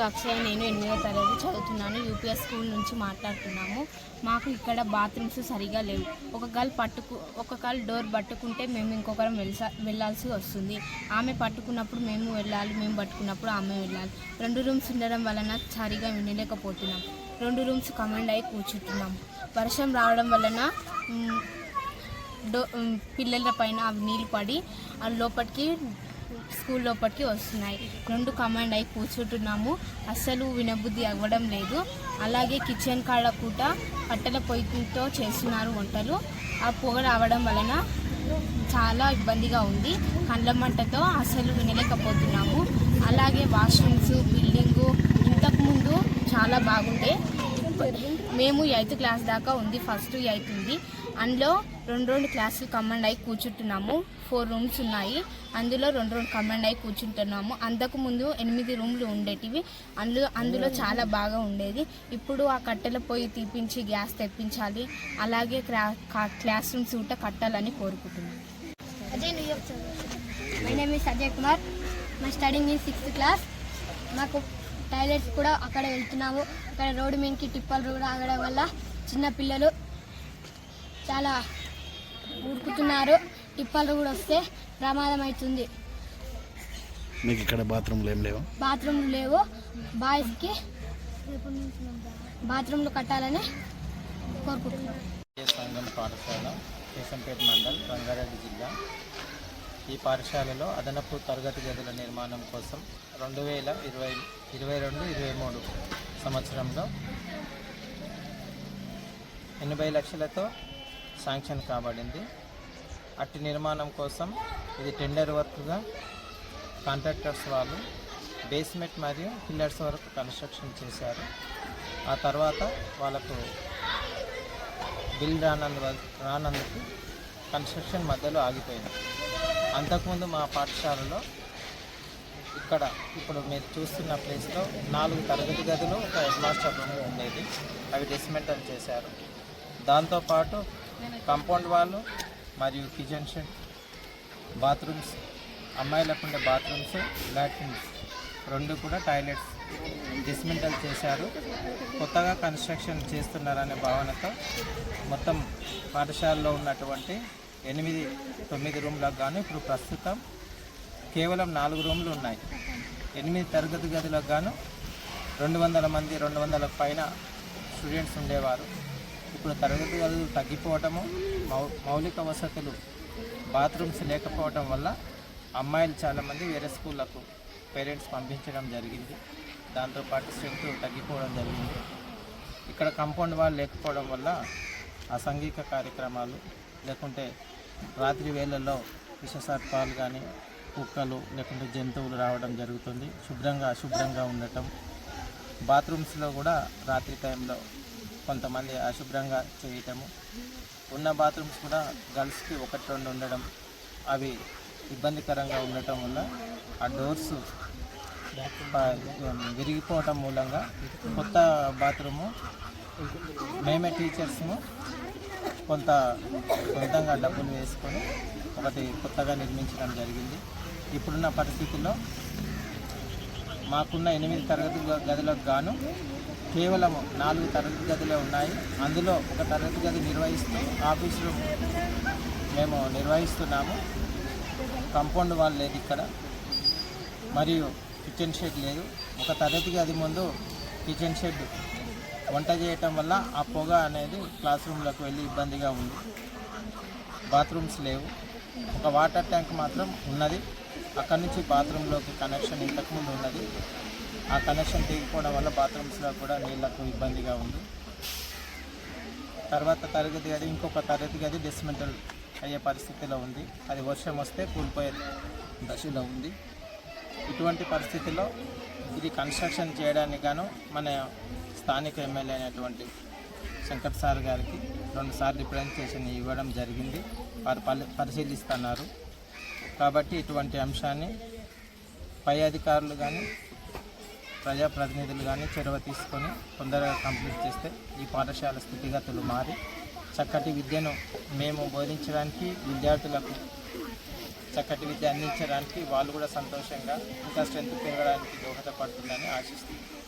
పేరు అక్షయ నేను ఎనిమిదో తరగతి చదువుతున్నాను. యూపీఎస్ స్కూల్ నుంచి మాట్లాడుతున్నాము. మాకు ఇక్కడ బాత్రూమ్స్ సరిగా లేవు. ఒక గల్ పట్టుకు ఒక గల్ డోర్ పట్టుకుంటే మేము ఇంకొకరం వెళ్ళా వెళ్ళాల్సి వస్తుంది. ఆమె పట్టుకున్నప్పుడు మేము వెళ్ళాలి మేము పట్టుకున్నప్పుడు ఆమె వెళ్ళాలి. రెండు రూమ్స్ ఉండడం వలన సరిగా వినలేకపోతున్నాం. రెండు రూమ్స్ కమాండ్ అయి కూర్చుంటున్నాం. వర్షం రావడం వలన డో పిల్లల పైన అవి నీళ్ళు పడి ఆ లోపలికి స్కూల్ లోపలికి వస్తున్నాయి. రెండు కమాండ్ అయి కూర్చుంటున్నాము. అస్సలు వినబుద్ధి అవ్వడం లేదు. అలాగే కిచెన్ కాడ కూడా కట్టెల పొయ్యితో చేస్తున్నారు వంటలు. ఆ పొగ రావడం వలన చాలా ఇబ్బందిగా ఉంది. కండ్ల మంటతో అస్సలు వినలేకపోతున్నాము. అలాగే వాష్రూమ్స్ బిల్డింగు ఇంతకుముందు చాలా బాగుండే. మేము ఎయిత్ క్లాస్ దాకా ఉంది ఫస్ట్ ఎయిత్ ఉంది. అందులో రెండు రెండు క్లాసులు కమాండ్ అయి కూర్చుంటున్నాము. ఫోర్ రూమ్స్ ఉన్నాయి. అందులో రెండు రెండు కమాండ్ అయి కూర్చుంటున్నాము. అంతకు ముందు ఎనిమిది రూమ్లు ఉండేటివి. అందులో అందులో చాలా బాగా ఉండేది. ఇప్పుడు ఆ కట్టెల పొయ్యి తీపించి గ్యాస్ తెప్పించాలి. అలాగే క్లాస్ రూమ్స్ కూడా కట్టాలని కోరుకుంటున్నాను అజయ్ నువ్వు my name is Ajay Kumar my studying in sixth class మాకు టాయిలెట్స్ కూడా అక్కడ వెళ్తున్నాము. అక్కడ రోడ్డు మీదకి టిప్పలు కూడా ఆగడం వల్ల చిన్న పిల్లలు చాలా ఉడుకుతున్నారు టిప్పలు కూడా వస్తే ప్రమాదం అవుతుంది. మీకు ఇక్కడ బాత్రూమ్లు ఏం లేవు? బాత్రూమ్లు లేవు. బాయ్స్కి బాత్రూమ్లు కట్టాలని కోరుకుంటున్నాం. సంఘం పాఠశాల కేశంపేట మండల్ రంగారెడ్డి జిల్లా. ఈ పాఠశాలలో అదనపు తరగతి గదుల నిర్మాణం కోసం రెండు వేల ఇరవై ఇరవై రెండు ఇరవై మూడు సంవత్సరంలో ఎనభై లక్షలతో శాంక్షన్ కాబడింది. అట్టి నిర్మాణం కోసం ఇది టెండర్ వర్క్గా కాంట్రాక్టర్స్ వాళ్ళు బేస్మెంట్ మరియు పిల్లర్స్ వరకు కన్స్ట్రక్షన్ చేశారు. ఆ తర్వాత వాళ్ళకు బిల్ రానందు రానందుకు కన్స్ట్రక్షన్ మధ్యలో ఆగిపోయింది. అంతకుముందు మా పాఠశాలలో ఇక్కడ ఇప్పుడు మీరు చూస్తున్న ప్లేస్లో నాలుగు తరగతి గదులు ఒక హెడ్ మాస్టర్ రూమ్ ఉండేది. అవి డిస్మెంటల్ చేశారు. దాంతోపాటు కంపౌండ్ వాళ్ళు మరియు కిచెన్ షెడ్ బాత్రూమ్స్ అమ్మాయిలకు ఉండే బాత్రూమ్స్ లాట్రిన్స్ రెండు కూడా టాయిలెట్స్ డిస్మెంటల్ చేశారు. కొత్తగా కన్స్ట్రక్షన్ చేస్తున్నారనే భావనతో మొత్తం పాఠశాలలో ఉన్నటువంటి ఎనిమిది తొమ్మిది రూమ్లకు గాను ఇప్పుడు ప్రస్తుతం కేవలం నాలుగు రూమ్లు ఉన్నాయి. ఎనిమిది తరగతి గదులకు గాను రెండు వందల మంది రెండు వందల పైన స్టూడెంట్స్ ఉండేవారు. ఇప్పుడు తరగతి గదులు తగ్గిపోవటము మౌ మౌలిక వసతులు బాత్రూమ్స్ లేకపోవటం వల్ల అమ్మాయిలు చాలామంది వేరే స్కూళ్ళకు పేరెంట్స్ పంపించడం జరిగింది. దాంతోపాటు స్ట్రెంత్ తగ్గిపోవడం జరిగింది. ఇక్కడ కాంపౌండ్ వాళ్ళు లేకపోవడం వల్ల అసాంఘిక కార్యక్రమాలు లేకుంటే రాత్రి వేళల్లో విషసర్పాలు కానీ కుక్కలు లేకుంటే జంతువులు రావడం జరుగుతుంది. శుభ్రంగా అశుభ్రంగా ఉండటం. బాత్రూమ్స్లో కూడా రాత్రి టైంలో కొంతమంది అశుభ్రంగా చేయటము. ఉన్న బాత్రూమ్స్ కూడా గర్ల్స్కి ఒకటి రెండు ఉండడం. అవి ఇబ్బందికరంగా ఉండటం వల్ల ఆ డోర్స్ విరిగిపోవటం మూలంగా కొత్త బాత్రూము మేమే టీచర్స్ను కొంత సొంతంగా డబ్బులు వేసుకొని ఒకటి కొత్తగా నిర్మించడం జరిగింది. ఇప్పుడున్న పరిస్థితుల్లో మాకున్న ఎనిమిది తరగతి గదులకు గాను కేవలం నాలుగు తరగతి గదులే ఉన్నాయి. అందులో ఒక తరగతి గది నిర్వహిస్తూ ఆఫీస్ రూమ్ మేము నిర్వహిస్తున్నాము. కంపౌండ్ వాల్ లేదు ఇక్కడ. మరియు కిచెన్ షెడ్ లేదు. ఒక తరగతి గది ముందు కిచెన్ షెడ్ వంట చేయటం వల్ల ఆ పొగ అనేది క్లాస్ రూమ్లకు వెళ్ళి ఇబ్బందిగా ఉంది. బాత్రూమ్స్ లేవు. ఒక వాటర్ ట్యాంక్ మాత్రం ఉన్నది. అక్కడి నుంచి బాత్రూంలోకి కనెక్షన్ ఇంతకుముందు ఉన్నది. ఆ కనెక్షన్ తెగిపోవడం వల్ల బాత్రూమ్స్లో కూడా నీళ్ళకు ఇబ్బందిగా ఉంది. తర్వాత తరగతి గది ఇంకొక తరగతి గది డిస్మెంటల్ అయ్యే పరిస్థితిలో ఉంది. అది వర్షం వస్తే కూలిపోయే దశలో ఉంది. ఇటువంటి పరిస్థితిలో ఇది కన్స్ట్రక్షన్ చేయడానికి గాను మన స్థానిక ఎమ్మెల్యే అయినటువంటి శంకర్ సార్ గారికి రెండుసార్లు రిప్రజెంటేషన్ ఇవ్వడం జరిగింది. వారు పరిశీలిస్తున్నారు. కాబట్టి ఇటువంటి అంశాన్ని పై అధికారులు కానీ ప్రజాప్రతినిధులు కానీ చొరవ తీసుకొని తొందరగా కంప్లీట్ చేస్తే ఈ పాఠశాల స్థితిగతులు మారి చక్కటి విద్యను మేము బోధించడానికి విద్యార్థులకు చక్కటి విద్య అందించడానికి వాళ్ళు కూడా సంతోషంగా ఇంకా స్ట్రెంత్ పెరగడానికి దోహదపడుతుందని ఆశిస్తున్నాను